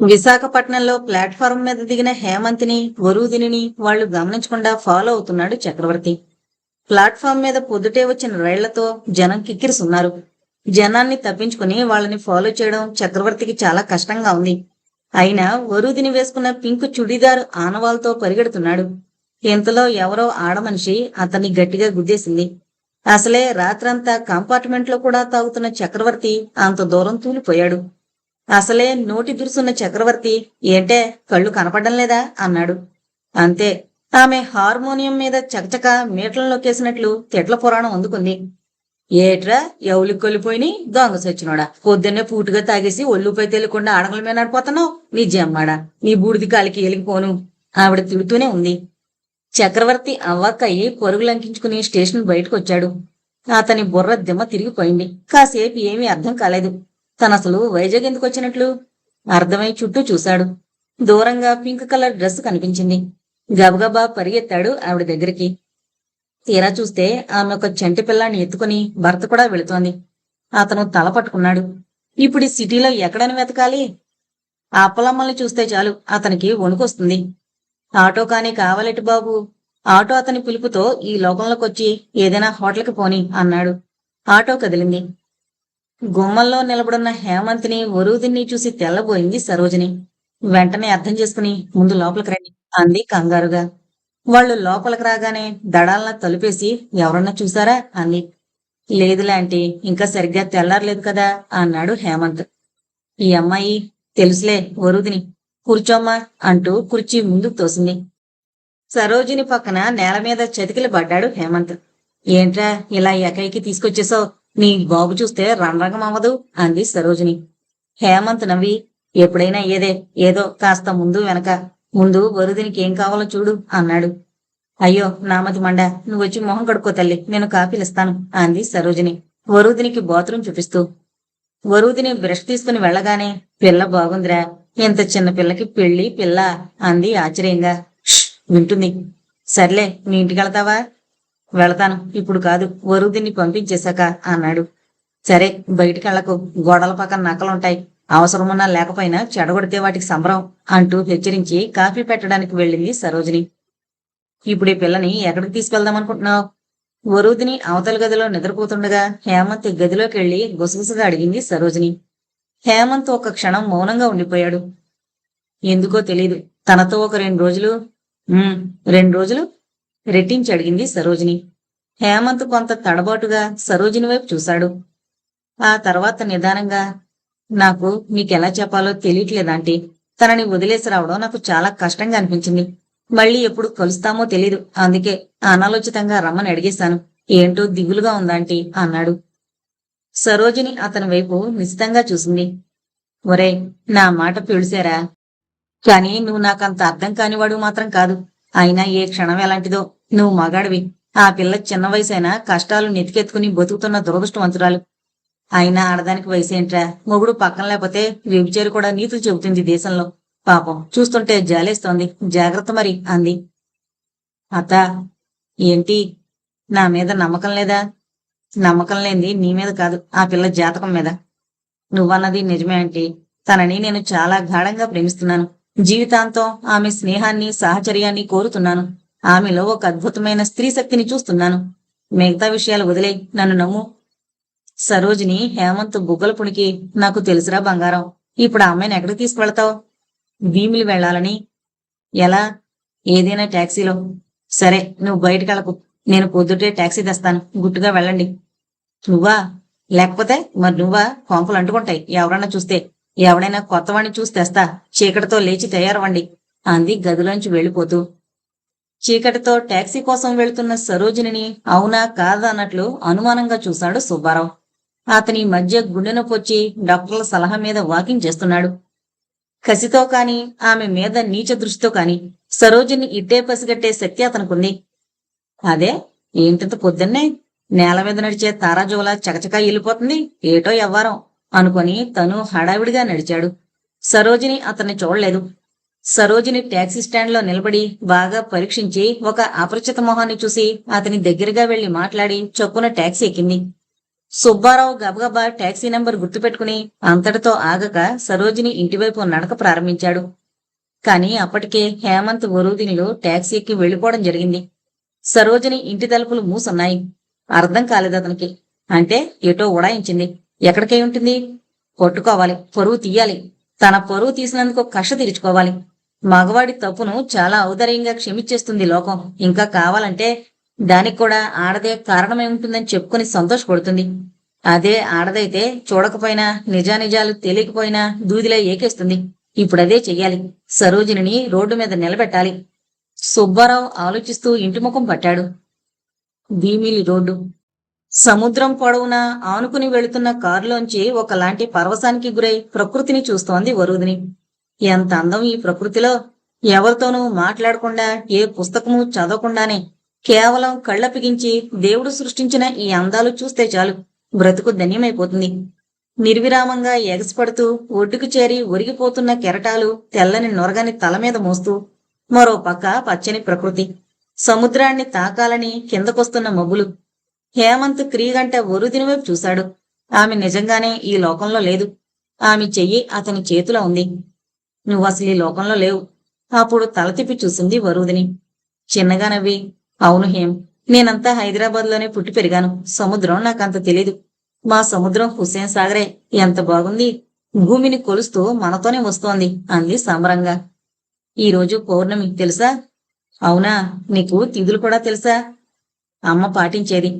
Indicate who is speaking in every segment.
Speaker 1: విశాఖపట్నంలో ప్లాట్ఫారం మీద దిగిన హేమంత్ని వరుదిని వాళ్ళు గమనించకుండా ఫాలో అవుతున్నాడు చక్రవర్తి. ప్లాట్ఫామ్ మీద పొద్దుటే వచ్చిన రైళ్ళతో జనం కిక్కిరిసున్నారు జనాన్ని తప్పించుకుని వాళ్ళని ఫాలో చేయడం చక్రవర్తికి చాలా కష్టంగా ఉంది. అయినా వరుదిని వేసుకున్న పింక్ చుడీదారు ఆనవాలతో పరిగెడుతున్నాడు. ఇంతలో ఎవరో ఆడమనిషి అతన్ని గట్టిగా గుద్దేసింది. అసలే రాత్రంతా కంపార్ట్మెంట్లో కూడా తాగుతున్న చక్రవర్తి అంత దూరం తూలిపోయాడు. అసలే నోటి దురుసున్న చక్రవర్తి ఏంటే కళ్ళు కనపడడం లేదా? అన్నాడు. అంతే. ఆమె హార్మోనియం మీద చకచక మీటలను నొక్కేసినట్లు తిట్ల పురాణం అందుకుంది. ఏట్రా ఎవలికి కొలిపోయిని? దొంగ సచ్చినోడా. పొద్దున్నే పూటుగా తాగేసి ఒళ్ళుపై తెలియకుండా అడగల మీద నడిపోతున్నావు? నీ జమ్మాడా. నీ బూడిది కాలికి ఎలిగిపోను ఆవిడ తిడుతూనే ఉంది. చక్రవర్తి అవ్వక్కయ్యి పరుగు లంకించుకుని స్టేషన్ బయటకు వచ్చాడు అతని బుర్ర దిమ్మ తిరిగిపోయింది. కాసేపు ఏమీ అర్థం కాలేదు. తనసలు వైజాగ్ ఎందుకు వచ్చినట్లు అర్థమై చుట్టూ చూశాడు. దూరంగా పింక్ కలర్ డ్రెస్ కనిపించింది. గబగబా పరిగెత్తాడు ఆవిడ దగ్గరికి. తీరా చూస్తే ఆమె ఒక చంటి పిల్లాన్ని ఎత్తుకుని భర్త కూడా వెళుతోంది. అతను తల పట్టుకున్నాడు. ఇప్పుడు ఈ సిటీలో ఎక్కడని వెతకాలి? ఆ అప్పలమ్మల్ని చూస్తే చాలు అతనికి వణుకొస్తుంది. ఆటో కానీ కావాలెటి బాబు? ఆటో అతని పిలుపుతో ఈ లోకంలోకి వచ్చి ఏదైనా హోటల్కి పోని అన్నాడు. ఆటో కదిలింది. గుమ్మల్లో నిలబడున్న హేమంత్ని వరుదిని చూసి తెల్లబోయింది సరోజిని. వెంటనే అర్థం చేసుకుని ముందు లోపలికి రండి అంది కంగారుగా. వాళ్ళు లోపలికి రాగానే దడాలన తలుపేసి ఎవరన్నా చూసారా? అంది. లేదులే ఆంటీ ఇంకా సరిగ్గా తెల్లారలేదు కదా అన్నాడు హేమంత్. ఈ అమ్మాయి తెలుసులే వరుదిని. కూర్చోమ్మా అంటూ కుర్చీ ముందుకు తోసింది. సరోజిని పక్కన నేల మీద చతికిలి పడ్డాడు హేమంత్. ఏంట్రా ఇలా ఎకైకి తీసుకొచ్చేసావు? నీ బాబు చూస్తే రణరంగం అవ్వదు అంది సరోజిని. హేమంత్ నవ్వి ఎప్పుడైనా ఏదే ఏదో కాస్త ముందు వెనక. ముందు వరుదినికి ఏం కావాలో చూడు అన్నాడు. అయ్యో నామతి మండ నువ్వు వచ్చి మొహం కడుక్కో తల్లి నేను కాఫీలిస్తాను అంది సరోజిని. వరుదినికి బాత్రూం చూపిస్తూ. వరుదిని బ్రష్ తీసుకుని వెళ్ళగానే పిల్ల బాగుందిరా ఇంత చిన్న పిల్లకి పెళ్ళి పిల్ల అంది ఆశ్చర్యంగా. వింటుంది. సర్లే మీ ఇంటికి వెళ్తావా? వెళతాను. ఇప్పుడు కాదు వరుదిని పంపించేశాక అన్నాడు. సరే బయటికి వెళ్ళకు గోడల పక్కన నక్కలుంటాయి. అవసరమున్నా లేకపోయినా చెడగొడితే వాటికి సంబరం అంటూ హెచ్చరించి కాఫీ పెట్టడానికి వెళ్ళింది సరోజిని. ఇప్పుడు ఈ పిల్లని ఎక్కడికి తీసుకెళ్దాం అనుకుంటున్నావు వరుదిని అవతల గదిలో నిద్రపోతుండగా హేమంత్ గదిలోకి వెళ్ళి గుసగుసగా అడిగింది సరోజిని. హేమంత్ ఒక క్షణం మౌనంగా ఉండిపోయాడు. ఎందుకో తెలీదు. తనతో ఒక రెండు రోజులు? రెండు రోజులు? రెట్టించి అడిగింది సరోజిని. హేమంత్ కొంత తడబాటుగా సరోజిని వైపు చూశాడు. ఆ తర్వాత నిదానంగా నాకు మీకెలా చెప్పాలో తెలియట్లేదంటే తనని వదిలేసి రావడం నాకు చాలా కష్టంగా అనిపించింది. మళ్ళీ ఎప్పుడు కలుస్తామో తెలీదు. అందుకే అనాలోచితంగా రమ్మని అడిగేశాను. ఏంటో దిగులుగా ఉందాంటీ అన్నాడు. సరోజిని అతని వైపు నిశితంగా చూసింది. ఒరే నా మాట పిలిచారా కానీ నువ్వు నాకంత అర్థం కానివాడు మాత్రం కాదు. అయినా ఏ క్షణం ఎలాంటిదో. నువ్వు మగాడివి. ఆ పిల్ల చిన్న వయసైనా కష్టాలు నెతికెత్తుకుని బతుకుతున్న దురదృష్టవంతురాలు. అయినా ఆడదానికి వయసేంట్రా? మొగుడు పక్కన లేకపోతే వ్యభిచారి కూడా నీతులు చెబుతుంది దేశంలో. పాపం చూస్తుంటే జాలేస్తోంది. జాగ్రత్త మరి అంది. అత్త ఏంటి? నా మీద నమ్మకం లేదా? నమ్మకం లేనిది నీ మీద కాదు ఆ పిల్ల జాతకం మీద. నువ్వన్నది నిజమే అంటే తనని నేను చాలా గాఢంగా ప్రేమిస్తున్నాను. జీవితాంతం ఆమె స్నేహాన్ని సాహచర్యాన్ని కోరుతున్నాను. ఆమెలో ఒక అద్భుతమైన స్త్రీ శక్తిని చూస్తున్నాను. మిగతా విషయాలు వదిలే నన్ను నమ్ము. సరోజిని హేమంత్ బుగ్గల పుణికి నాకు తెలుసురా బంగారం. ఇప్పుడు ఆ అమ్మాయిని ఎక్కడికి తీసుకువెళ్తావు? భీమిలి వెళ్ళాలని. ఎలా? ఏదైనా ట్యాక్సీలో. సరే నువ్వు బయటకు వెళ్ళకు. నేను పొద్దుటే ట్యాక్సీ తెస్తాను. గుట్టుగా వెళ్ళండి. నువ్వా? లేకపోతే మరి నువ్వా? కొంపలు అంటుకుంటాయి. ఎవరన్నా చూస్తే. ఎవడైనా కొత్తవాణ్ణి చూసి తెస్తా. చీకటితో లేచి తయారవండి అంది గదిలోంచి వెళ్ళిపోతూ. చీకటితో టాక్సీ కోసం వెళ్తున్న సరోజిని అవునా కాదా అన్నట్లు అనుమానంగా చూశాడు సుబ్బారావు. అతని మధ్య గుండెను పొచ్చి డాక్టర్ల సలహా మీద వాకింగ్ చేస్తున్నాడు. కసితో కాని ఆమె మీద నీచ దృష్టితో కాని సరోజిని ఇట్టే పసిగట్టే శక్తి అతనుకుంది. అదే ఏంటింత పొద్దున్నే నేల మీద నడిచే తారాజోలా చకచకా వెళ్ళిపోతుంది. ఏటో ఎవ్వారం అనుకొని తను హడావిడిగా నడిచాడు. సరోజిని అతన్ని చూడలేదు. సరోజిని టాక్సీ స్టాండ్లో నిలబడి బాగా పరీక్షించి ఒక అపరిచిత మొహాన్ని చూసి అతని దగ్గరగా వెళ్ళి మాట్లాడి చొప్పున టాక్సీ ఎక్కింది. సుబ్బారావు గబగబా టాక్సీ నెంబర్ గుర్తుపెట్టుకుని అంతటితో ఆగక సరోజిని ఇంటివైపు నడక ప్రారంభించాడు. కానీ అప్పటికే హేమంత్ వరుదినిలు టాక్సీ ఎక్కి వెళ్ళిపోవడం జరిగింది. సరోజిని ఇంటి తలుపులు మూసున్నాయి. అర్థం కాలేదు అతనికి. అంటే ఎటో ఉడాయించింది. ఎక్కడికై ఉంటుంది? కొట్టుకోవాలి పరువు తీయాలి. తన పరువు తీసినందుకు కష్ట తీర్చుకోవాలి. మగవాడి తప్పును చాలా ఔదర్యంగా క్షమించేస్తుంది లోకం. ఇంకా కావాలంటే దానికి కూడా ఆడదే కారణమై ఉంటుందని చెప్పుకుని సంతోషపడుతుంది. అదే ఆడదైతే చూడకపోయినా నిజానిజాలు తెలియకపోయినా దూదిలా ఏకేస్తుంది. ఇప్పుడదే చెయ్యాలి. సరోజిని రోడ్డు మీద నిలబెట్టాలి. సుబ్బారావు ఆలోచిస్తూ ఇంటి ముఖం పట్టాడు. భీమిలి రోడ్డు. సముద్రం పొడవునా ఆనుకుని వెళుతున్న కారులోంచి ఒకలాంటి పరవశానికి గురై ప్రకృతిని చూస్తోంది వరుదిని. ఎంత అందం ఈ ప్రకృతిలో? ఎవరితోనూ మాట్లాడకుండా ఏ పుస్తకము చదవకుండానే కేవలం కళ్ళ పిగించి దేవుడు సృష్టించిన ఈ అందాలు చూస్తే చాలు. బ్రతుకు ధన్యమైపోతుంది. నిర్విరామంగా ఎగసిపడుతూ ఒడ్డుకు చేరి ఒరిగిపోతున్న కెరటాలు తెల్లని నొరగని తల మీద మోస్తూ మరో పక్క పచ్చని ప్రకృతి. సముద్రాన్ని తాకాలని కిందకొస్తున్న మబ్బులు. హేమంత్ క్రీగంట ఒరుదిన వైపు చూశాడు. ఆమె నిజంగానే ఈ లోకంలో లేదు. ఆమె చెయ్యి అతని చేతిలో ఉంది. నువ్వు అసలు ఈ లోకంలో లేవు. అప్పుడు తల తిప్పి చూసింది వరుదిని. చిన్నగా నవ్వి అవును హేమ్ నేనంతా హైదరాబాద్లోనే పుట్టి పెరిగాను. సముద్రం నాకంత తెలీదు. మా సముద్రం హుస్సేన్ సాగరే. ఎంత బాగుంది. భూమిని కొలుస్తూ మనతోనే వస్తోంది అంది సంబరంగా. ఈ రోజు పౌర్ణమి తెలుసా? అవునా నీకు తిథులు కూడా తెలుసా? అమ్మ పాటించేది.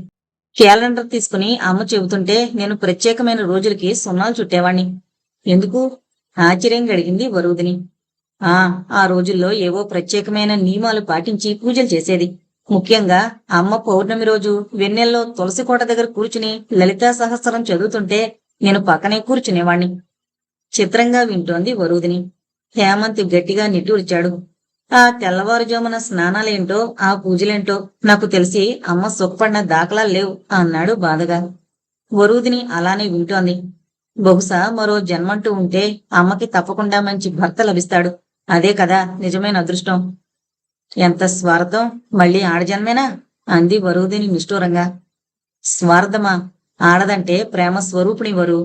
Speaker 1: క్యాలెండర్ తీసుకుని అమ్మ చెబుతుంటే నేను ప్రత్యేకమైన రోజులకి సున్నాలు చుట్టేవాణ్ణి. ఎందుకు? ఆశ్చర్యంగా అడిగింది వరుదిని ఆ ఆ రోజుల్లో ఏవో ప్రత్యేకమైన నియమాలు పాటించి పూజలు చేసేది. ముఖ్యంగా అమ్మ పౌర్ణమి రోజు వెన్నెల్లో తులసి కోట దగ్గర కూర్చుని లలితా సహస్రం చదువుతుంటే నేను పక్కనే కూర్చునేవాణ్ణి. చిత్రంగా వింటోంది వరుదిని హేమంత్ గట్టిగా నిట్టూర్చాడు. ఆ తెల్లవారుజామున స్నానాలేంటో ఆ పూజలేంటో నాకు తెలిసి అమ్మ సుఖపడిన దాఖలాలు లేవు అన్నాడు బాధగా. వరుదిని అలానే వింటోంది. బహుశా మరో జన్మంటూ ఉంటే అమ్మకి తప్పకుండా మంచి భర్త లభిస్తాడు. అదే కదా నిజమైన అదృష్టం. ఎంత స్వార్థం మళ్ళీ ఆడజన్మేనా? అంది వరుదిని నిష్ఠూరంగా. స్వార్థమా? ఆడదంటే ప్రేమ స్వరూపిణి వరు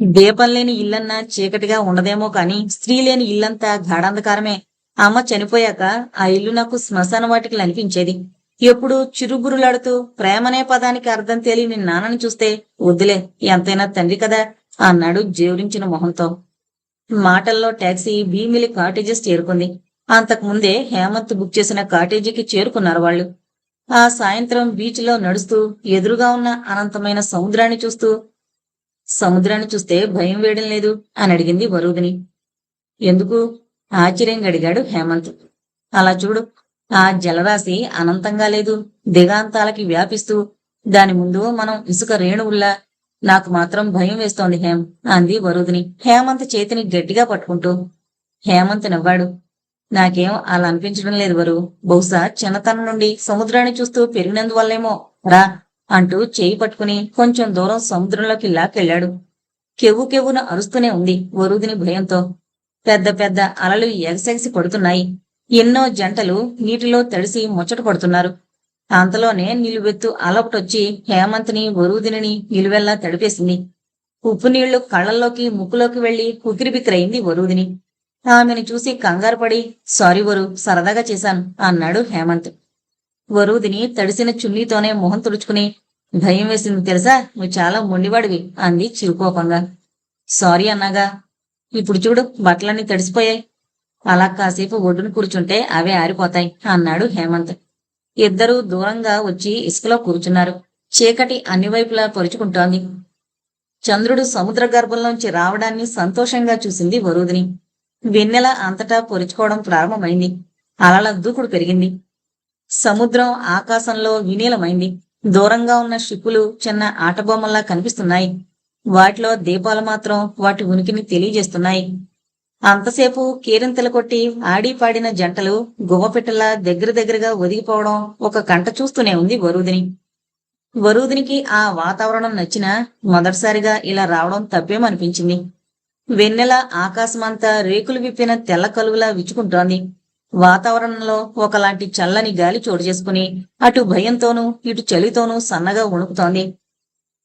Speaker 1: దీపం లేని ఇల్లన్నా చీకటిగా ఉండదేమో కాని స్త్రీ లేని ఇల్లంతా గాఢాంధకారమే. అమ్మ చనిపోయాక ఆ ఇల్లు నాకు శ్మశాన వాటికి అనిపించేది. ఎప్పుడు చిరుగురులాడుతూ ప్రేమనే పదానికి అర్థం తెలియని నాన్నని చూస్తే వద్దులే ఎంతైనా తండ్రి కదా అన్నాడు జేవురించిన మొహంతో. మాటల్లో టాక్సీ భీమిలి కాటేజెస్ చేరుకుంది. అంతకుముందే హేమంత్ బుక్ చేసిన కాటేజీకి చేరుకున్నారు వాళ్ళు. ఆ సాయంత్రం బీచ్లో నడుస్తూ ఎదురుగా ఉన్న అనంతమైన సముద్రాన్ని చూస్తూ సముద్రాన్ని చూస్తే భయం వేయడం లేదు అని అడిగింది వరుదిని ఎందుకు? ఆశ్చర్యంగా అడిగాడు హేమంత్. అలా చూడు ఆ జలరాశి అనంతంగా లేదు. దిగాంతాలకి వ్యాపిస్తూ దాని ముందు మనం ఇసుక రేణువుల్లా నాకు మాత్రం భయం వేస్తోంది హేమ్ అంది వరుదిని. హేమంత్ చేతిని గట్టిగా పట్టుకుంటూ హేమంత్ నవ్వాడు. నాకేం అలా అనిపించడం లేదు వరు. బహుశా చిన్నతనం నుండి సముద్రాన్ని చూస్తూ పెరిగినందువల్లేమో. రా అంటూ చేయి పట్టుకుని కొంచెం దూరం సముద్రంలోకి లాక్కెళ్ళాడు కెవ్వు కెవ్వున అరుస్తూనే ఉంది వరుదిని భయంతో. పెద్ద పెద్ద అలలు ఎగసెగసి పడుతున్నాయి. ఎన్నో జంటలు నీటిలో తడిసి ముచ్చట పడుతున్నారు. అంతలోనే నిలువెత్తు అలపటొచ్చి హేమంత్ని వరుదిని నిలువెల్లా తడిపేసింది. ఉప్పు నీళ్ళు కళ్ళల్లోకి ముక్కులోకి వెళ్ళి ఉకిరిబిక్కిరైంది వరుదిని. ఆమెను చూసి కంగారు పడి సారీ వరు సరదాగా చేశాను అన్నాడు హేమంత్. వరుదిని తడిసిన చున్నీతోనే మొహం తుడుచుకుని భయం వేసింది తెలుసా? నువ్వు చాలా మొండివాడివి అంది చిరుకోపంగా. సారీ అన్నాగా ఇప్పుడు చూడు బట్టలన్నీ తడిసిపోయాయి. అలా కాసేపు ఒడ్డును కూర్చుంటే అవే ఆరిపోతాయి అన్నాడు హేమంత్. ఇద్దరూ దూరంగా వచ్చి ఇసుకలో కూర్చున్నారు. చీకటి అన్ని వైపులా పొరుచుకుంటోంది. చంద్రుడు సముద్ర గర్భంలోంచి రావడాన్ని సంతోషంగా చూసింది వరుదిని. వెన్నెల అంతటా పొరుచుకోవడం ప్రారంభమైంది. అలల దూకుడు పెరిగింది. సముద్రం ఆకాశంలో వినీలమైంది దూరంగా ఉన్న షిప్పులు చిన్న ఆటబొమ్మల్లా కనిపిస్తున్నాయి. వాటిలో దీపాలు మాత్రం వాటి ఉనికిని తెలియజేస్తున్నాయి. అంతసేపు కీరింతలు కొట్టి ఆడి పాడిన జంటలు గువ్వపిట్టలా దగ్గర దగ్గరగా ఒదిగిపోవడం ఒక కంట చూస్తూనే ఉంది వరుదిని వరుదినికి ఆ వాతావరణం నచ్చినా మొదటిసారిగా ఇలా రావడం తప్పేమనిపించింది. వెన్నెల ఆకాశమంతా రేకులు విప్పిన తెల్ల కలుగులా విచ్చుకుంటోంది. వాతావరణంలో ఒకలాంటి చల్లని గాలి చోటు చేసుకుని అటు భయంతోనూ ఇటు చలితోనూ సన్నగా వణుకుతోంది.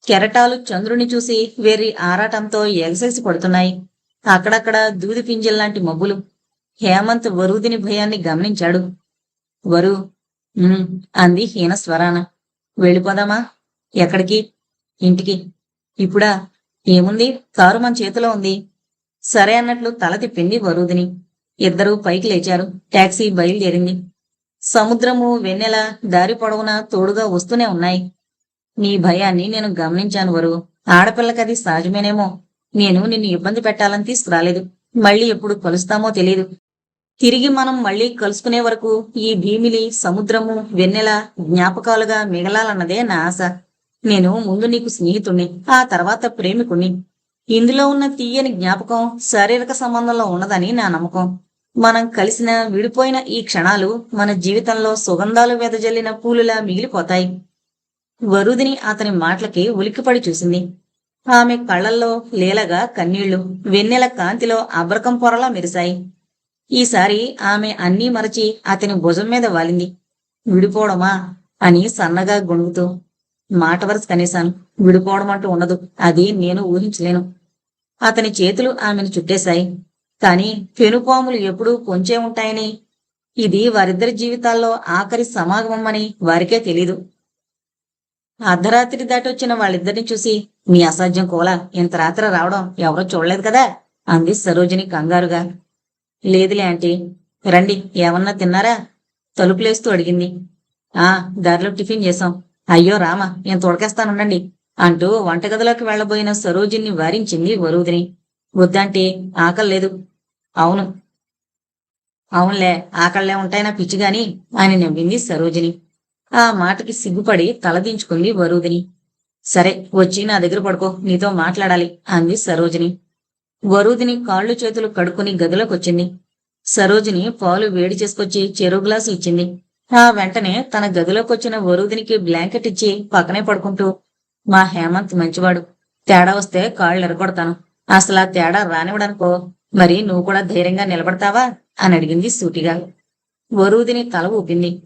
Speaker 1: కెరటాలు చంద్రుని చూసి వేరి ఆరాటంతో ఎగసేసి పడుతున్నాయి. అక్కడక్కడ దూది పింజల్లాంటి మబ్బులు. హేమంత్ వరుదిని భయాన్ని గమనించాడు. వరు "ఉమ్," అంది హీన స్వరాన. వెళ్ళిపోదామా? ఎక్కడికి? ఇంటికి. ఇప్పుడా? ఏముంది? కారు మన చేతిలో ఉంది. సరే అన్నట్లు తల తిప్పింది వరుదిని. ఇద్దరూ పైకి లేచారు. టాక్సీ బయలుదేరింది. సముద్రము వెన్నెల దారి పొడవునా తోడుగా వస్తూనే ఉన్నాయి. నీ భయాన్ని నేను గమనించాను వరు. ఆడపిల్లకది సహజమేనేమో. నేను నిన్ను ఇబ్బంది పెట్టాలని తీసుకురాలేదు. మళ్ళీ ఎప్పుడు కలుస్తామో తెలియదు తిరిగి మనం మళ్ళీ కలుసుకునే వరకు ఈ భీమిలి సముద్రము వెన్నెల జ్ఞాపకాలుగా మిగలాలన్నదే నా ఆశ. నేను ముందు నీకు స్నేహితుణ్ణి ఆ తర్వాత ప్రేమికుణ్ణి. ఇందులో ఉన్న తీయని జ్ఞాపకం శారీరక సంబంధంలో ఉన్నదని నా నమ్మకం. మనం కలిసిన విడిపోయిన ఈ క్షణాలు మన జీవితంలో సుగంధాలు వెదజల్లిన పూలులా మిగిలిపోతాయి. వరుదిని అతని మాటలకి ఉలిక్కిపడి చూసింది. ఆమె కళ్ళల్లో లీలగా కన్నీళ్ళు వెన్నెల కాంతిలో అబ్రకం పొరలా మెరిశాయి. ఈసారి ఆమె అన్నీ మరచి అతని భుజం మీద వాలింది. విడిపోవడమా? అని సన్నగా గొణుగుతూ మాట వరుస కనీసాను విడిపోవడం అంటూ ఉండదు. అది నేను ఊహించలేను. అతని చేతులు ఆమెను చుట్టేశాయి. కాని పెనుపాములు ఎప్పుడూ కొంచే ఉంటాయని ఇది వారిద్దరి జీవితాల్లో ఆఖరి సమాగమని వారికే తెలీదు. అర్ధరాత్రి దాటొచ్చిన వాళ్ళిద్దరిని చూసి మీ అసాధ్యం కోలా ఇంత రాత్రి రావడం ఎవరో చూడలేదు కదా? అంది సరోజిని కంగారుగా. లేదులే ఆంటీ. రండి ఏమన్నా తిన్నారా? తలుపులేస్తూ అడిగింది. ఆ దారిలో టిఫిన్ చేశాం. అయ్యో రామ నేను తొడకేస్తానుండండి అంటూ వంటగదిలోకి వెళ్ళబోయిన సరోజిని వారించింది వరుదిని వద్దంటే ఆకలి లేదు. అవును. అవునులే ఆకళ్ళే ఉంటాయినా పిచ్చిగాని అని నవ్వింది సరోజిని. ఆ మాటకి సిగ్గుపడి తలదించుకుంది వరుదిని. సరే వచ్చి నా దగ్గర పడుకో నీతో మాట్లాడాలి అంది సరోజిని. వరుదిని కాళ్ళు చేతులు కడుక్కుని గదిలోకొచ్చింది. సరోజిని పాలు వేడి చేసుకొచ్చి చెరువు గ్లాసు ఇచ్చింది. ఆ వెంటనే తన గదిలోకొచ్చిన వరుదినికి బ్లాంకెట్ ఇచ్చి పక్కనే పడుకుంటూ మా హేమంత్ మంచివాడు. తేడా వస్తే కాళ్ళు ఎరగొడతాను. అసలు ఆ తేడా రానివ్వడనుకో మరి నువ్వు కూడా ధైర్యంగా నిలబడతావా? అని అడిగింది సూటిగా. వరుదిని తల ఊపింది.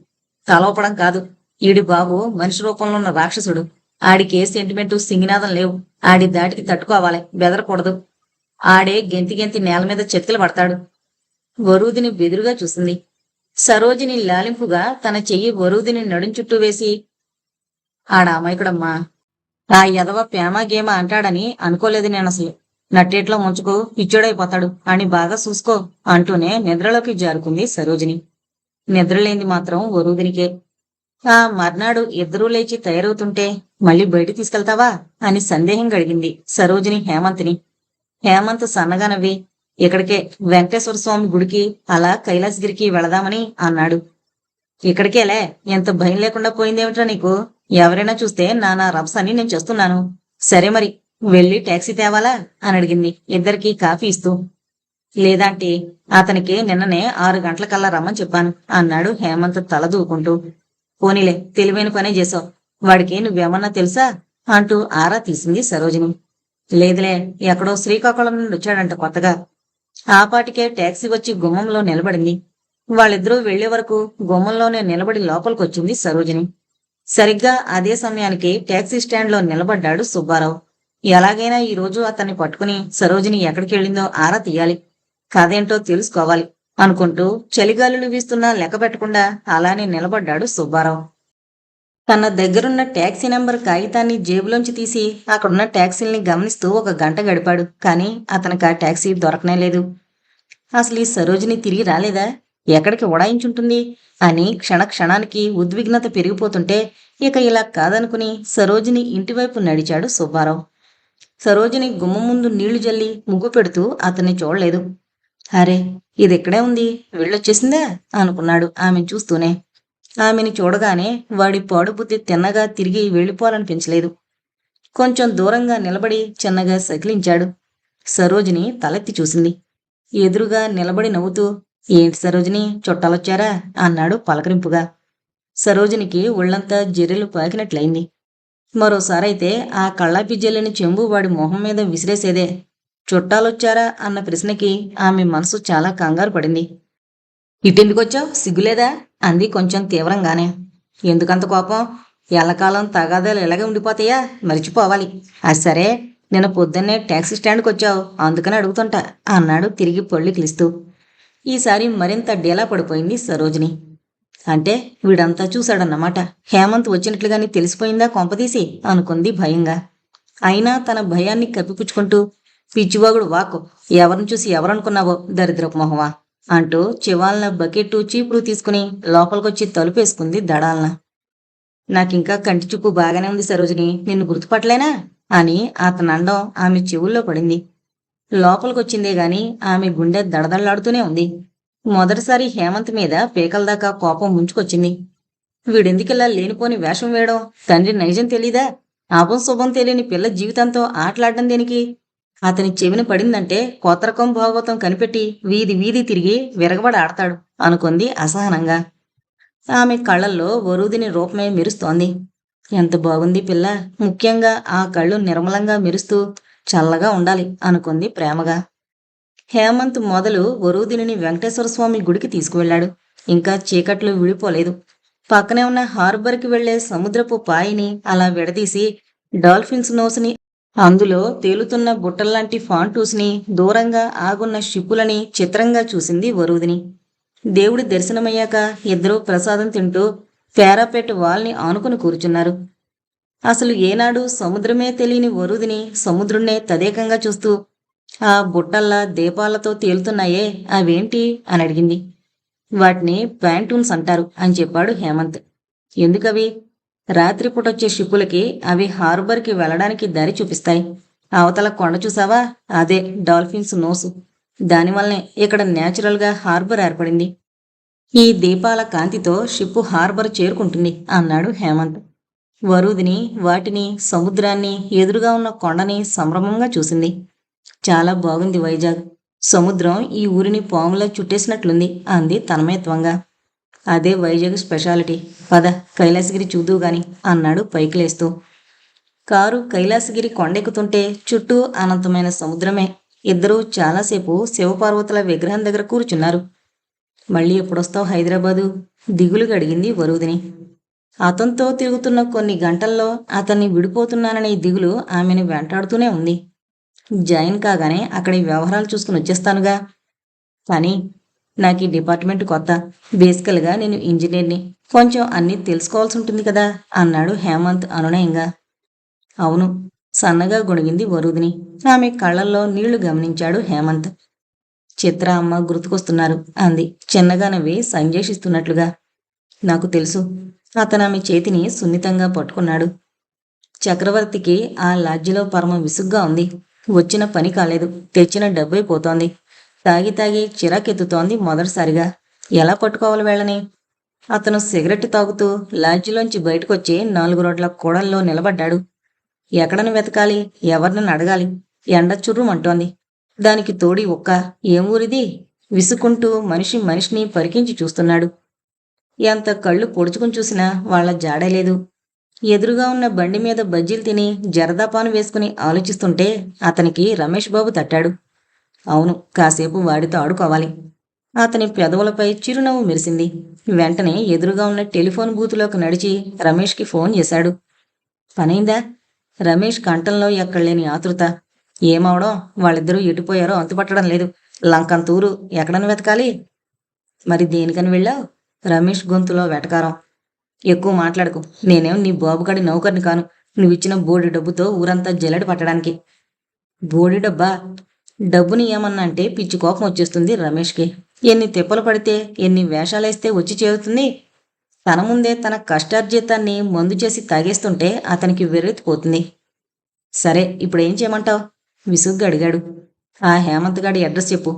Speaker 1: తల ఊపడం కాదు ఈడి బాబు మనిషి రూపంలో ఉన్న రాక్షసుడు. ఆడికి ఏ సెంటిమెంటు సింగినాదం లేవు. ఆడి దాటికి తట్టుకోవాలి. బెదరకూడదు. ఆడే గెంతి గెంతి నేల మీద చెతికిలు పడతాడు. వరుదిని బెదురుగా చూసింది. సరోజిని లాలింపుగా తన చెయ్యి వరుదిని నడుం చుట్టూ వేసి ఆడ అమాయకుడమ్మా. ఆ ఎదవ ప్రేమ గేమ అంటాడని అనుకోలేదు నేను అసలు. నట్టేట్లో ముంచుకో పిచ్చోడైపోతాడు. అని బాగా చూసుకో అంటూనే నిద్రలోకి జారుకుంది సరోజిని. నిద్రలేంది మాత్రం వరుదినికే. ఆ మర్నాడు ఇద్దరూ లేచి తయారవుతుంటే మళ్ళీ బయట తీసుకెళ్తావా అని సందేహం గడిగింది సరోజిని హేమంత్ని. హేమంత్ సన్నగా నవ్వి ఇక్కడికే వెంకటేశ్వర స్వామి గుడికి అలా కైలాసగిరికి వెళదామని అన్నాడు. ఇక్కడికేలే ఎంత భయం లేకుండా పోయిందేమిట్రా నీకు? ఎవరైనా చూస్తే నానా రబ్స్ నేను చేస్తున్నాను. సరే మరి వెళ్ళి టాక్సీ తేవాలా? అని అడిగింది. ఇద్దరికి కాఫీ ఇస్తూ. లేదంటే అతనికి నిన్ననే ఆరు గంటలకల్లా రమ్మని చెప్పాను అన్నాడు హేమంత్ తల దూకుంటూ. పోనీలే తెలివైన పనే చేసావు వాడికి నువ్వేమన్నా తెలుసా? అంటూ ఆరా తీసింది సరోజిని. లేదులే ఎక్కడో శ్రీకాకుళం నుండి వచ్చాడంట కొత్తగా. ఆపాటికే టాక్సీ వచ్చి గుమ్మంలో నిలబడింది. వాళ్ళిద్దరూ వెళ్ళే వరకు గుమ్మంలోనే నిలబడి లోపలికొచ్చింది సరోజిని. సరిగ్గా అదే సమయానికి టాక్సీ స్టాండ్లో నిలబడ్డాడు సుబ్బారావు. ఎలాగైనా ఈ రోజు అతన్ని పట్టుకుని సరోజిని ఎక్కడికి వెళ్ళిందో ఆరా తీయాలి. కదేంటో తెలుసుకోవాలి. అనుకుంటూ చలిగాలులు వీస్తున్నా లెక్క పెట్టకుండా అలానే నిలబడ్డాడు సుబ్బారావు. తన దగ్గరున్న ట్యాక్సీ నెంబర్ కాగితాన్ని జేబులోంచి తీసి అక్కడున్న ట్యాక్సీల్ని గమనిస్తూ ఒక గంట గడిపాడు. కానీ అతనికి ఆ ట్యాక్సీ దొరకనే లేదు. అసలు ఈ సరోజిని తిరిగి రాలేదా? ఎక్కడికి ఉడాయించుంటుంది అని క్షణ క్షణానికి ఉద్విగ్నత పెరిగిపోతుంటే ఇక ఇలా కాదనుకుని సరోజిని ఇంటివైపు నడిచాడు సుబ్బారావు. సరోజిని గుమ్మ ముందు నీళ్ళు జల్లి ముగ్గు పెడుతూ అతన్ని చూడలేదు. అరే ఇది ఇక్కడే ఉంది వెళ్ళొచ్చేసిందా? అనుకున్నాడు ఆమెను చూస్తూనే. ఆమెని చూడగానే వాడి పాడుబుద్ధి తిన్నగా తిరిగి వెళ్ళిపోవాలనిపించలేదు. కొంచెం దూరంగా నిలబడి చిన్నగా సకిలించాడు. సరోజిని తలెత్తి చూసింది. ఎదురుగా నిలబడి నవ్వుతూ ఏంటి సరోజిని చుట్టాలొచ్చారా? అన్నాడు పలకరింపుగా. సరోజినికి ఒళ్ళంతా జర్రెలు పాకినట్లయింది. మరోసారైతే ఆ కళ్ళాపి జల్లిన చెంబు వాడి మొహం మీద విసిరేసేదే. చుట్టాలొచ్చారా అన్న ప్రశ్నకి ఆమె మనసు చాలా కంగారు పడింది. ఇటెందుకొచ్చావు? సిగ్గులేదా? అంది కొంచెం తీవ్రంగానే. ఎందుకంత కోపం? ఎల్లకాలం తగాదాలు ఇలాగే ఉండిపోతాయా? మర్చిపోవాలి. అది సరే నిన్న పొద్దున్నే ట్యాక్సీ స్టాండ్కి వచ్చావు అందుకని అడుగుతుంటా అన్నాడు తిరిగి పొళ్ళు కిలిస్తూ. ఈసారి మరింత డేలా పడిపోయింది సరోజిని. అంటే వీడంతా చూశాడన్నమాట. హేమంత్ వచ్చినట్లుగాని తెలిసిపోయిందా కొంపదీసి అనుకుంది భయంగా. అయినా తన భయాన్ని కప్పిపుచ్చుకుంటూ పిచ్చివాగుడు వాకు ఎవరిని చూసి ఎవరనుకున్నావో దరిద్రపు మొహమా? అంటూ చివాలన బకెట్టు చీపుడు తీసుకుని లోపలికొచ్చి తలుపేసుకుంది దడాలన. నాకింకా కంటి చూపు బాగానే ఉంది సరోజిని నిన్ను గుర్తుపట్టలేనా? అని అతను అండం ఆమె చెవుల్లో పడింది. లోపలికొచ్చిందే గాని ఆమె గుండె దడదళ్ళాడుతూనే ఉంది. మొదటిసారి హేమంత్ మీద పీకల దాకా కోపం ముంచుకొచ్చింది. వీడెందుకిలా లేనిపోని వేషం వేయడం? తండ్రి నైజం తెలీదా? అభం శుభం తెలియని పిల్ల జీవితంతో ఆటలాడడం దేనికి? అతని చెవిన పడిందంటే కోతరకం భాగవతం కనిపెట్టి వీధి వీధి తిరిగి విరగబడి ఆడతాడు అనుకుంది అసహనంగా. ఆమె కళ్ళల్లో వరుదిని రూపమే మెరుస్తోంది. ఎంత బాగుంది పిల్ల. ముఖ్యంగా ఆ కళ్ళు నిర్మలంగా మెరుస్తూ చల్లగా ఉండాలి అనుకుంది ప్రేమగా. హేమంత్ మొదలు వరుదిని వెంకటేశ్వర స్వామి గుడికి తీసుకువెళ్ళాడు. ఇంకా చీకట్లు విడిపోలేదు. పక్కనే ఉన్న హార్బర్కి వెళ్ళే సముద్రపు పాయిని అలా విడదీసి డాల్ఫిన్స్ నోస్ని అందులో తేలుతున్న బుట్టల్లాంటి ఫాంటూస్ని దూరంగా ఆగున్న షిప్పులని చిత్రంగా చూసింది వరుదిని. దేవుడి దర్శనమయ్యాక ఇద్దరూ ప్రసాదం తింటూ ఫేరాపేట వాల్ని ఆనుకుని కూర్చున్నారు. అసలు ఏనాడు సముద్రమే తెలియని వరుదిని సముద్రుణ్ణే తదేకంగా చూస్తూ ఆ బుట్టల్లా దీపాలతో తేలుతున్నాయే అవేంటి అని అడిగింది. వాటిని ప్యాంటూన్స్ అంటారు అని చెప్పాడు హేమంత్. ఎందుకవి? రాత్రిపూట వచ్చే షిప్పులకి అవి హార్బర్కి వెళ్ళడానికి దారి చూపిస్తాయి. అవతల కొండ చూసావా? అదే డాల్ఫిన్స్ నోసు. దానివల్లనే ఇక్కడ న్యాచురల్గా హార్బర్ ఏర్పడింది. ఈ దీపాల కాంతితో షిప్పు హార్బర్ చేరుకుంటుంది అన్నాడు హేమంత్. వరుదిని వాటిని సముద్రాన్ని ఎదురుగా ఉన్న కొండని సంభ్రమంగా చూసింది. చాలా బాగుంది వైజాగ్. సముద్రం ఈ ఊరిని పాములా చుట్టేసినట్లుంది అంది తన్మయత్వంగా. అదే వైజాగ్ స్పెషాలిటీ. పద కైలాసగిరి చూద్దువు గాని అన్నాడు పైకి లేస్తూ కారు కైలాసగిరి కొండెక్కుతుంటే చుట్టూ అనంతమైన సముద్రమే. ఇద్దరూ చాలాసేపు శివపార్వతుల విగ్రహం దగ్గర కూర్చున్నారు. మళ్ళీ ఎప్పుడొస్తావు హైదరాబాదు? దిగులుగా అడిగింది వరుదిని. అతనితో తిరుగుతున్న కొన్ని గంటల్లో అతన్ని విడిపోతున్నాననే దిగులు ఆమెను వెంటాడుతూనే ఉంది. జాయిన్ కాగానే అక్కడి వ్యవహారాలు చూసుకుని వచ్చేస్తానుగా. కానీ నాకు ఈ డిపార్ట్మెంట్ కొత్త. బేసికల్గా నేను ఇంజనీర్ని. కొంచెం అన్నీ తెలుసుకోవాల్సి ఉంటుంది కదా అన్నాడు హేమంత్ అనునయంగా. అవును సన్నగా గొణిగింది వరుదిని. ఆమె కళ్ళల్లో నీళ్ళు గమనించాడు హేమంత్. చిత్ర అమ్మ గుర్తుకొస్తున్నారు అంది. చిన్నగా నవ్వి సంజేషిస్తున్నట్లుగా. నాకు తెలుసు. అతను ఆమె చేతిని సున్నితంగా పట్టుకున్నాడు. చక్రవర్తికి ఆ లాడ్జిలో పరమ విసుగ్గా ఉంది. వచ్చిన పని కాలేదు. తెచ్చిన డబ్బైపోతోంది తాగి తాగి చిరాకెత్తుతోంది మొదటిసారిగా. ఎలా పట్టుకోవాలి వెళ్ళని? అతను సిగరెట్ తాగుతూ లాడ్జిలోంచి బయటకొచ్చి నాలుగు రోడ్ల కూడల్లో నిలబడ్డాడు. ఎక్కడను వెతకాలి? ఎవరిని అడగాలి? ఎండ చుర్రుమంటోంది దానికి తోడి ఒక్క ఏం ఊరిది? విసుకుంటూ మనిషి మనిషిని పరికించి చూస్తున్నాడు. ఎంత కళ్ళు పొడుచుకుని చూసినా వాళ్ళ జాడలేదు ఎదురుగా ఉన్న బండి మీద బజ్జీలు తిని జరదాపాను వేసుకుని ఆలోచిస్తుంటే అతనికి రమేష్ బాబు తట్టాడు. అవును కాసేపు వాడితో ఆడుకోవాలి. అతని పెదవులపై చిరునవ్వు మెరిసింది. వెంటనే ఎదురుగా ఉన్న టెలిఫోన్ బూతులోకి నడిచి రమేష్కి ఫోన్ చేశాడు. పనైందా? రమేష్ కంఠంలో ఎక్కడలేని ఆతృత. ఏమవడం వాళ్ళిద్దరూ ఎటుపోయారో అంతుపట్టడం లేదు. లంకంతూరు ఎక్కడని వెతకాలి? మరి దేనికని వెళ్ళావు రమేష్ గొంతులో వెటకారం. ఎక్కువ మాట్లాడకు. నేనేం నీ బాబుగాడి నౌకర్ని కాను. నువ్విచ్చిన బోడి డబ్బుతో ఊరంతా జల్లడి పట్టడానికి. బోడి డబ్బా? డబ్బుని ఏమన్నా అంటే పిచ్చి కోపం వచ్చేస్తుంది రమేష్కి. ఎన్ని తిప్పలు పడితే ఎన్ని వేషాలేస్తే వచ్చి చేరుతుంది? తన ముందే తన కష్టార్జితాన్ని మందు చేసి తాగేస్తుంటే అతనికి వెర్రెత్తిపోతుంది. సరే ఇప్పుడు ఏం చేయమంటావు? విసుగ్గా అడిగాడు. ఆ హేమంత్ గాడి అడ్రస్ చెప్పు.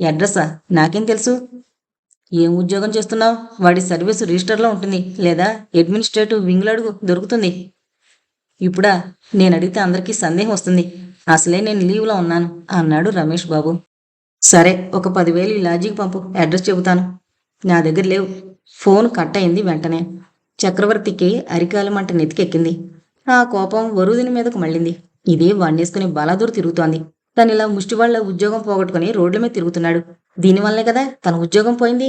Speaker 1: అడ్రస్సా నాకేం తెలుసు? ఏం ఉద్యోగం చేస్తున్నావు? వాడి సర్వీస్ రిజిస్టర్లో ఉంటుంది లేదా అడ్మినిస్ట్రేటివ్ వింగ్లో అడుగు దొరుకుతుంది. ఇప్పుడా? నేను అడిగితే అందరికీ సందేహం వస్తుంది. అసలే నేను లీవ్లో ఉన్నాను అన్నాడు రమేష్ బాబు. సరే ఒక పదివేలు ఈ పంపు అడ్రస్ చెబుతాను. నా దగ్గర లేవు. ఫోన్ కట్ అయింది వెంటనే. చక్రవర్తికి అరికాల మంట నెతికెక్కింది ఆ కోపం వరుదిని మీదకు మళ్ళింది. ఇది వాణ్ణేసుకుని బలాదూరు తిరుగుతోంది. తను ఇలా ముష్టివాళ్ళ ఉద్యోగం పోగొట్టుకుని రోడ్ల మీద తిరుగుతున్నాడు. దీనివల్లే కదా తన ఉద్యోగం పోయింది.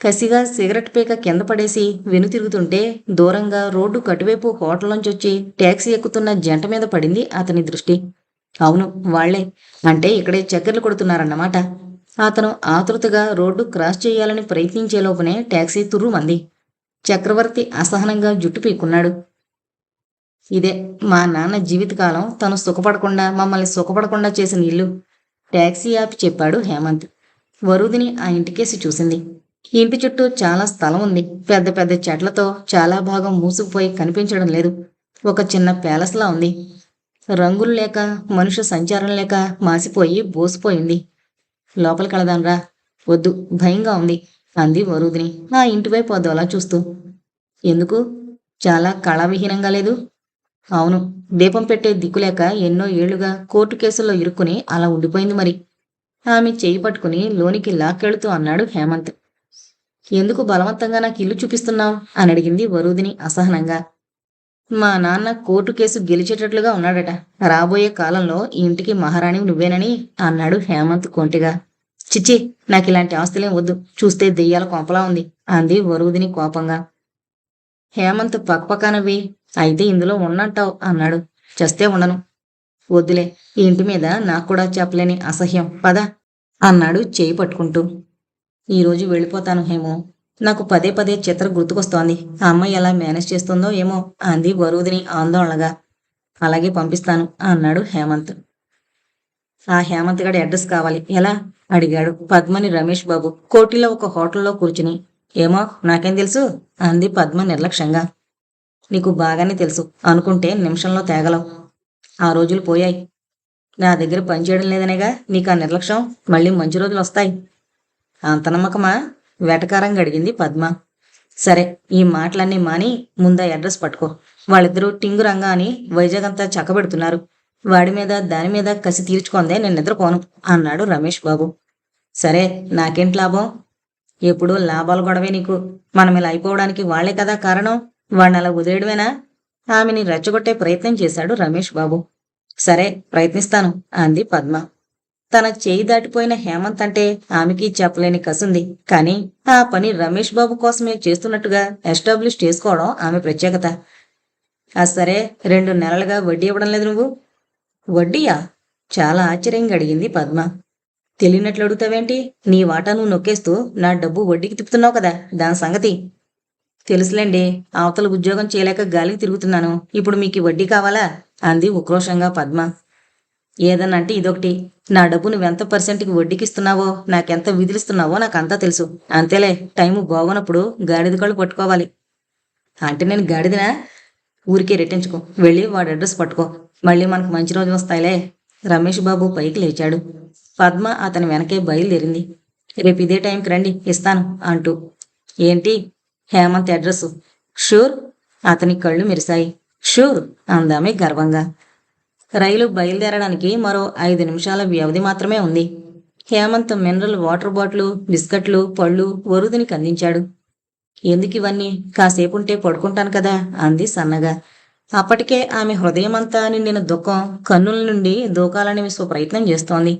Speaker 1: కసిగా సిగరెట్ పీక కింద పడేసి వెనుతిరుగుతుంటే దూరంగా రోడ్డు కటువైపు హోటల్ నుంచి వచ్చి ట్యాక్సీ ఎక్కుతున్న జంట మీద పడింది అతని దృష్టి. అవును వాళ్ళే. అంటే ఇక్కడే చక్కెర్లు కొడుతున్నారన్నమాట. అతను ఆతృతగా రోడ్డు క్రాస్ చేయాలని ప్రయత్నించేలోపునే ట్యాక్సీ తుర్రుమంది. చక్రవర్తి అసహనంగా జుట్టు పీక్కున్నాడు. ఇదే మా నాన్న జీవితకాలం తను సుఖపడకుండా మమ్మల్ని సుఖపడకుండా చేసిన ఇల్లు. ట్యాక్సీ ఆపి చెప్పాడు హేమంత్. వరుదిని ఆ ఇంటికేసి చూసింది. ఇంటి చుట్టూ చాలా స్థలం ఉంది. పెద్ద పెద్ద చెట్లతో చాలా భాగం మూసుకుపోయి కనిపించడం లేదు. ఒక చిన్న ప్యాలెస్లా ఉంది. రంగులు లేక మనుష్య సంచారం లేక మాసిపోయి బోసిపోయింది. లోపలికెళదాన్రా వద్దు భయంగా ఉంది అంది వరుదిని. ఆ ఇంటివైపు అదోలా చూస్తూ. ఎందుకు? చాలా కళావిహీనంగా లేదు? అవును దీపం పెట్టే దిక్కులేక ఎన్నో ఏళ్ళుగా కోర్టు కేసుల్లో ఇరుక్కుని అలా ఉండిపోయింది మరి. ఆమె చేయి పట్టుకుని లోనికి లాక్కెళుతూ అన్నాడు హేమంత్. ఎందుకు బలవంతంగా నాకు ఇల్లు చూపిస్తున్నావు? అని అడిగింది వరుదిని అసహనంగా. మా నాన్న కోర్టు కేసు గెలిచేటట్లుగా ఉన్నాడట. రాబోయే కాలంలో ఈ ఇంటికి మహారాణి నువ్వేనని అన్నాడు హేమంత్ కొంటిగా. చిచ్చి నాకు ఇలాంటి ఆస్తులేం వద్దు. చూస్తే దెయ్యాల కొంపలా ఉంది అంది వరుదిని కోపంగా. హేమంత్ పక్కపక్కనవి అయితే ఇందులో ఉన్నట్టావు అన్నాడు. చస్తే ఉండను. వద్దులే ఈ ఇంటి మీద నాకు కూడా చెప్పలేని అసహ్యం. పద అన్నాడు చేయి పట్టుకుంటూ. ఈరోజు వెళ్ళిపోతాను హేమో. నాకు పదే పదే చిత్ర గుర్తుకొస్తోంది. ఆ అమ్మాయి ఎలా మేనేజ్ చేస్తుందో ఏమో అంది వరుదిని ఆందోళనగా. అలాగే పంపిస్తాను అన్నాడు హేమంత్. ఆ హేమంత్ గడి అడ్రస్ కావాలి. ఎలా? అడిగాడు పద్మని రమేష్ బాబు. కోటిలో ఒక హోటల్లో కూర్చుని. ఏమో నాకేం తెలుసు? అంది పద్మ నిర్లక్ష్యంగా. నీకు బాగానే తెలుసు. అనుకుంటే నిమిషంలో తేగలవు. ఆ రోజులు పోయాయి. నా దగ్గర పనిచేయడం లేదనేగా నీకు ఆ నిర్లక్ష్యం? మళ్ళీ మంచి రోజులు వస్తాయి. అంత నమ్మకమా? వెటకారంగా అడిగింది పద్మ. సరే ఈ మాటలన్నీ మాని ముందా అడ్రస్ పట్టుకో. వాళ్ళిద్దరూ టింగు రంగా అని వైజాగ్ అంతా చక్కబెడుతున్నారు. వాడి మీద దాని మీద కసి తీర్చుకుందే నేను నిద్రపోను అన్నాడు రమేష్ బాబు. సరే నాకేంటి లాభం? ఎప్పుడూ లాభాలు గొడవే నీకు. మనం ఇలా అయిపోవడానికి వాళ్ళే కదా కారణం? వాడిని అలా వదిలేయడమేనా? ఆమెని రెచ్చగొట్టే ప్రయత్నం చేశాడు రమేష్ బాబు. సరే ప్రయత్నిస్తాను అంది పద్మ. తన చేయి దాటిపోయిన హేమంత్ అంటే ఆమెకి చెప్పలేని కసుంది. కానీ ఆ పని రమేష్ బాబు కోసమే చేస్తున్నట్టుగా ఎస్టాబ్లిష్ చేసుకోవడం ఆమె ప్రత్యేకత. ఆ సరే రెండు నెలలుగా వడ్డీ ఇవ్వడం లేదు నువ్వు? వడ్డీయా? చాలా ఆశ్చర్యంగా అడిగింది పద్మ. తెలియనట్లు అడుగుతావేంటి? నీ వాటా నువ్వు నొక్కేస్తూ నా డబ్బు వడ్డీకి తిప్పుతున్నావు కదా దాని సంగతి? తెలుసులేండి అవతల ఉద్యోగం చేయలేక గాలికి తిరుగుతున్నాను. ఇప్పుడు మీకు వడ్డీ కావాలా? అంది ఉక్రోషంగా పద్మ. ఏదన్నా అంటే ఇదొకటి. నా డబ్బు నువ్వెంత పర్సెంట్కి వడ్డీకి ఇస్తున్నావో నాకెంత విధులిస్తున్నావో నాకు అంతా తెలుసు. అంతేలే టైము బాగున్నప్పుడు గాడిద కళ్ళు పట్టుకోవాలి. అంటే నేను గాడిదనా? ఊరికే రెట్టించుకో. వెళ్ళి వాడి అడ్రస్ పట్టుకో. మళ్ళీ మనకు మంచి రోజు వస్తాయిలే. రమేష్ బాబు పైకి లేచాడు. పద్మ అతని వెనకే బయలుదేరింది. రేపు ఇదే టైంకి రండి ఇస్తాను అంటూ. ఏంటి? Hemanth address sure? అతని కళ్ళు మెరిశాయి. షూర్? అందామే గర్వంగా. రైలు బయలుదేరడానికి మరో ఐదు నిమిషాల వ్యవధి మాత్రమే ఉంది. హేమంత్ మినరల్ వాటర్ బాటిల్ బిస్కెట్లు పళ్ళు వరుదినికి అందించాడు. ఎందుకు ఇవన్నీ? కాసేపుంటే పడుకుంటాను కదా అంది సన్నగా. అప్పటికే ఆమె హృదయమంతా నిండిన దుఃఖం కన్నుల నుండి దూకాలని ప్రయత్నం చేస్తోంది.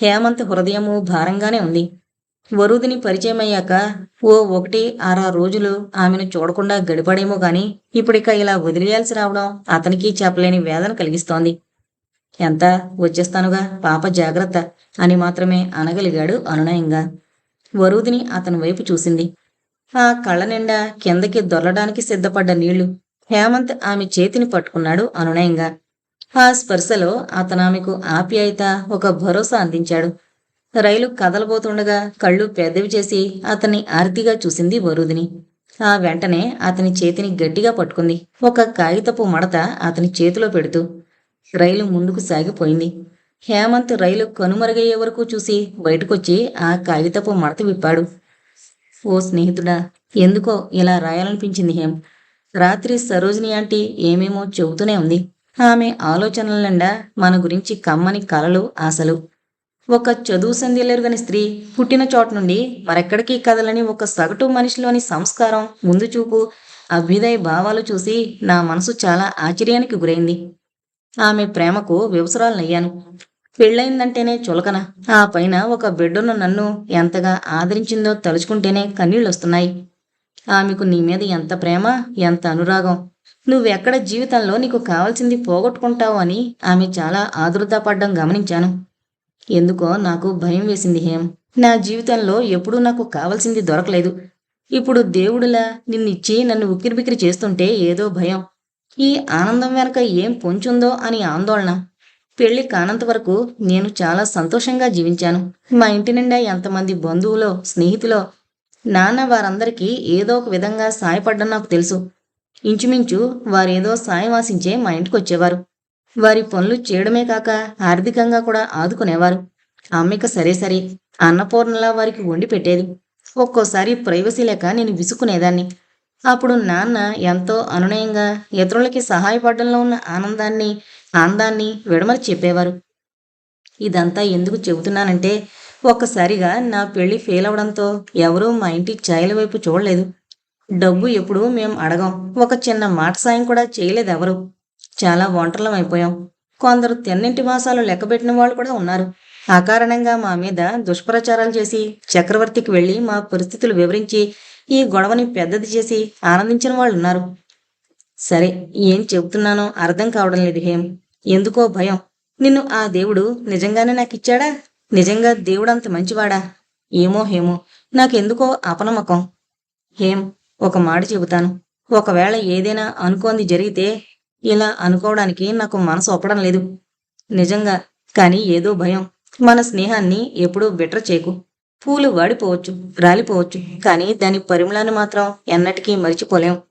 Speaker 1: హేమంత్ హృదయము భారంగానే ఉంది. వరుదిని పరిచయమయ్యాక ఓ ఒకటి ఆరా రోజులు ఆమెను చూడకుండా గడిపడేమో గాని ఇప్పుడిక ఇలా వదిలేయాల్సి రావడం అతనికి చెప్పలేని వేదన కలిగిస్తోంది. ఎంత? వచ్చేస్తానుగా. పాప జాగ్రత్త అని మాత్రమే అనగలిగాడు అనునయంగా. వరుదిని అతని వైపు చూసింది. ఆ కళ్ళ నిండా కిందకి దొరలడానికి సిద్ధపడ్డ నీళ్ళు. హేమంత్ ఆమె చేతిని పట్టుకున్నాడు అనునయంగా. ఆ స్పర్శలో అతను ఆమెకు ఆప్యాయత ఒక భరోసా అందించాడు. రైలు కదలబోతుండగా కళ్ళు పెద్దవి చేసి అతన్ని ఆర్తిగా చూసింది వరుదిని. ఆ వెంటనే అతని చేతిని గట్టిగా పట్టుకుంది. ఒక కాగితపు మడత అతని చేతిలో పెడుతూ రైలు ముందుకు సాగిపోయింది. హేమంత్ రైలు కనుమరుగయ్యే వరకు చూసి బయటకొచ్చి ఆ కాగితపు మడత విప్పాడు. ఓ స్నేహితుడా ఎందుకో ఇలా రాయాలనిపించింది హేమ్. రాత్రి సరోజిని ఆంటీ ఏమేమో చెబుతూనే ఉంది. ఆమె ఆలోచనల నిండా మన గురించి కమ్మని కలలు ఆశలు ఒక చదువు సంధ్యలెరుగని స్త్రీ పుట్టిన చోట నుండి మరెక్కడికి కదలని ఒక సగటు మనిషిలోని సంస్కారం ముందు చూపు అభ్యుదయ భావాలు చూసి నా మనసు చాలా ఆశ్చర్యానికి గురైంది. ఆమె ప్రేమకు వివసరాలనయ్యాను పెళ్ళయిందంటేనే చులకన. ఆ పైన ఒక బిడ్డను నన్ను ఎంతగా ఆదరించిందో తలుచుకుంటేనే కన్నీళ్ళొస్తున్నాయి. ఆమెకు నీ మీద ఎంత ప్రేమ ఎంత అనురాగం. నువ్వెక్కడ జీవితంలో నీకు కావాల్సింది పోగొట్టుకుంటావు అని ఆమె చాలా ఆదురత పడ్డం గమనించాను. ఎందుకో నాకు భయం వేసింది హేమ్. నా జీవితంలో ఎప్పుడూ నాకు కావాల్సింది దొరకలేదు. ఇప్పుడు దేవుడులా నిన్నిచ్చి నన్ను ఉక్కిరిబిక్కిరి చేస్తుంటే ఏదో భయం. ఈ ఆనందం వెనక ఏం పొంచుందో అని ఆందోళన. పెళ్ళి కానంత వరకు నేను చాలా సంతోషంగా జీవించాను. మా ఇంటి నిండా ఎంతమంది బంధువులో స్నేహితులో నాన్న వారందరికీ ఏదో ఒక విధంగా సాయపడ్డం నాకు తెలుసు. ఇంచుమించు వారేదో సాయం ఆశించే మా ఇంటికి వచ్చేవారు వారి పనులు చేయడమే కాక ఆర్థికంగా కూడా ఆదుకునేవారు. అమ్మిక సరే సరే అన్నపూర్ణలా వారికి వండి పెట్టేది. ఒక్కోసారి ప్రైవసీ లేక నేను విసుక్కునేదాన్ని. అప్పుడు నాన్న ఎంతో అనునయంగా ఇతరులకి సహాయపడడంలో ఉన్న ఆనందాన్ని ఆనందాన్ని విడమరి చెప్పేవారు. ఇదంతా ఎందుకు చెబుతున్నానంటే ఒక్కసారిగా నా పెళ్ళి ఫెయిల్ అవడంతో ఎవరూ మా ఇంటి ఛాయల వైపు చూడలేదు. డబ్బు ఎప్పుడూ మేము అడగం. ఒక చిన్న మాట సాయం కూడా చేయలేదు ఎవరు చాలా ఒంటరిలం అయిపోయాం. కొందరు తెన్నింటి మాసాలు లెక్కబెట్టిన వాళ్ళు కూడా ఉన్నారు. ఆ కారణంగా మా మీద దుష్ప్రచారాలు చేసి చక్రవర్తికి వెళ్ళి మా పరిస్థితులు వివరించి ఈ గొడవని పెద్దది చేసి ఆనందించిన వాళ్ళు ఉన్నారు. సరే ఏం చెబుతున్నానో అర్థం కావడం లేదు హేమ్. ఎందుకో భయం. నిన్ను ఆ దేవుడు నిజంగానే నాకు ఇచ్చాడా? నిజంగా దేవుడు అంత మంచివాడా? ఏమో హేమో నాకెందుకో అపనమ్మకం. హేమ్ ఒక మాట చెబుతాను. ఒకవేళ ఏదైనా అనుకోంది జరిగితే ఇలా అనుకోవడానికి నాకు మనసు ఒప్పడం లేదు. నిజంగా కానీ ఏదో భయం. మన స్నేహాన్ని ఎప్పుడూ బెటర్ చేయకు. పూలు వాడిపోవచ్చు రాలిపోవచ్చు. కానీ దాని పరిమళాన్ని మాత్రం ఎన్నటికీ మరిచిపోలేం.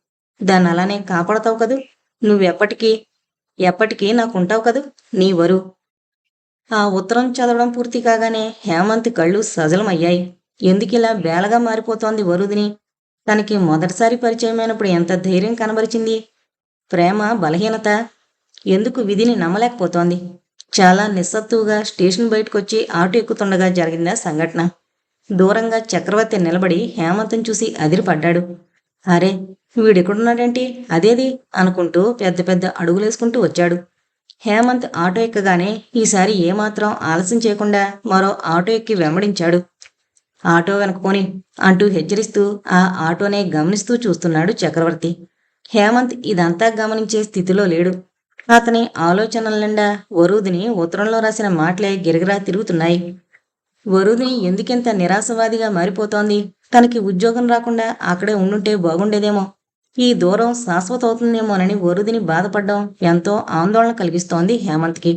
Speaker 1: దాన్ని అలానే కాపాడతావు కదూ? నువ్వెప్పటికీ ఎప్పటికీ నాకుంటావు కదూ? నీ వరు. ఆ ఉత్తరం చదవడం పూర్తి కాగానే హేమంత్ కళ్ళు సజలమయ్యాయి. ఎందుకిలా బేలగా మారిపోతోంది వరుదిని? తనకి మొదటిసారి పరిచయమైనప్పుడు ఎంత ధైర్యం కనబరిచింది? ప్రేమ బలహీనత ఎందుకు విధిని నమ్మలేకపోతోంది? చాలా నిస్సత్తువుగా స్టేషన్ బయటకొచ్చి ఆటో ఎక్కుతుండగా జరిగిన సంఘటన. దూరంగా చక్రవర్తి నిలబడి హేమంత్ని చూసి అదిరిపడ్డాడు. అరే వీడెక్కడున్నాడేంటి? అదేది? అనుకుంటూ పెద్ద పెద్ద అడుగులేసుకుంటూ వచ్చాడు. హేమంత్ ఆటో ఎక్కగానే ఈసారి ఏమాత్రం ఆలస్యం చేయకుండా మరో ఆటో ఎక్కి వెంబడించాడు. ఆటో వెనకపోని అంటూ హెచ్చరిస్తూ ఆ ఆటోనే గమనిస్తూ చూస్తున్నాడు చక్రవర్తి. హేమంత్ ఇదంతా గమనించే స్థితిలో లేడు. అతని ఆలోచనల నిండా వరుదిని ఉత్తరంలో రాసిన మాటలే గిరగిరా తిరుగుతున్నాయి. వరుదిని ఎందుకెంత నిరాశవాదిగా మారిపోతోంది? తనకి ఉద్యోగం రాకుండా అక్కడే ఉండుంటే బాగుండేదేమో. ఈ దూరం శాశ్వత అవుతుందేమోనని వరుదిని బాధపడడం ఎంతో ఆందోళన కలిగిస్తోంది హేమంత్కి.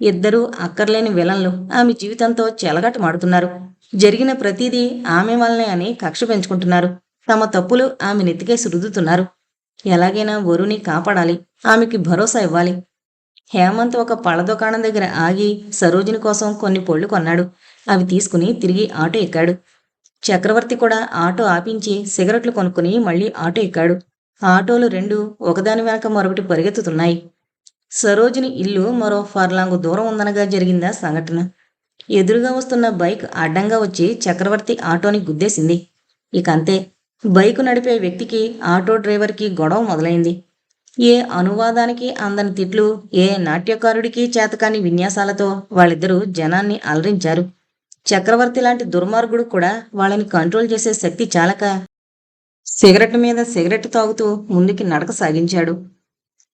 Speaker 1: ఇద్దరూ అక్కర్లేని విలన్లు. ఆమె జీవితంతో చెలగటమాడుతున్నారు. జరిగిన ప్రతిదీ ఆమె వల్లనే అని కక్ష పెంచుకుంటున్నారు. తమ తప్పులు ఆమె నెత్తికేసి రుద్దుతున్నారు. ఎలాగైనా వరుని కాపాడాలి ఆమెకి భరోసా ఇవ్వాలి. హేమంత్ ఒక పళ్ళ దుకాణం దగ్గర ఆగి సరోజిని కోసం కొన్ని పళ్ళు కొన్నాడు. అవి తీసుకుని తిరిగి ఆటో ఎక్కాడు. చక్రవర్తి కూడా ఆటో ఆపించి సిగరెట్లు కొనుక్కుని మళ్ళీ ఆటో ఎక్కాడు. ఆటోలు రెండు ఒకదాని వెనక మరొకటి పరిగెత్తుతున్నాయి. సరోజిని ఇల్లు మరో ఫర్లాంగు దూరం ఉందనగా జరిగిందా సంఘటన? ఎదురుగా వస్తున్న బైక్ అడ్డంగా వచ్చి చక్రవర్తి ఆటోని గుద్దేసింది. ఇక అంతే. బైకు నడిపే వ్యక్తికి ఆటో డ్రైవర్కి గొడవ మొదలైంది. ఏ అనువాదానికి అందని తిట్లు ఏ నాట్యకారుడికి చేతకాని విన్యాసాలతో వాళ్ళిద్దరూ జనాన్ని అలరించారు. చక్రవర్తి లాంటి దుర్మార్గుడు కూడా వాళ్ళని కంట్రోల్ చేసే శక్తి చాలక సిగరెట్ మీద సిగరెట్ తాగుతూ ముందుకి నడక సాగించాడు.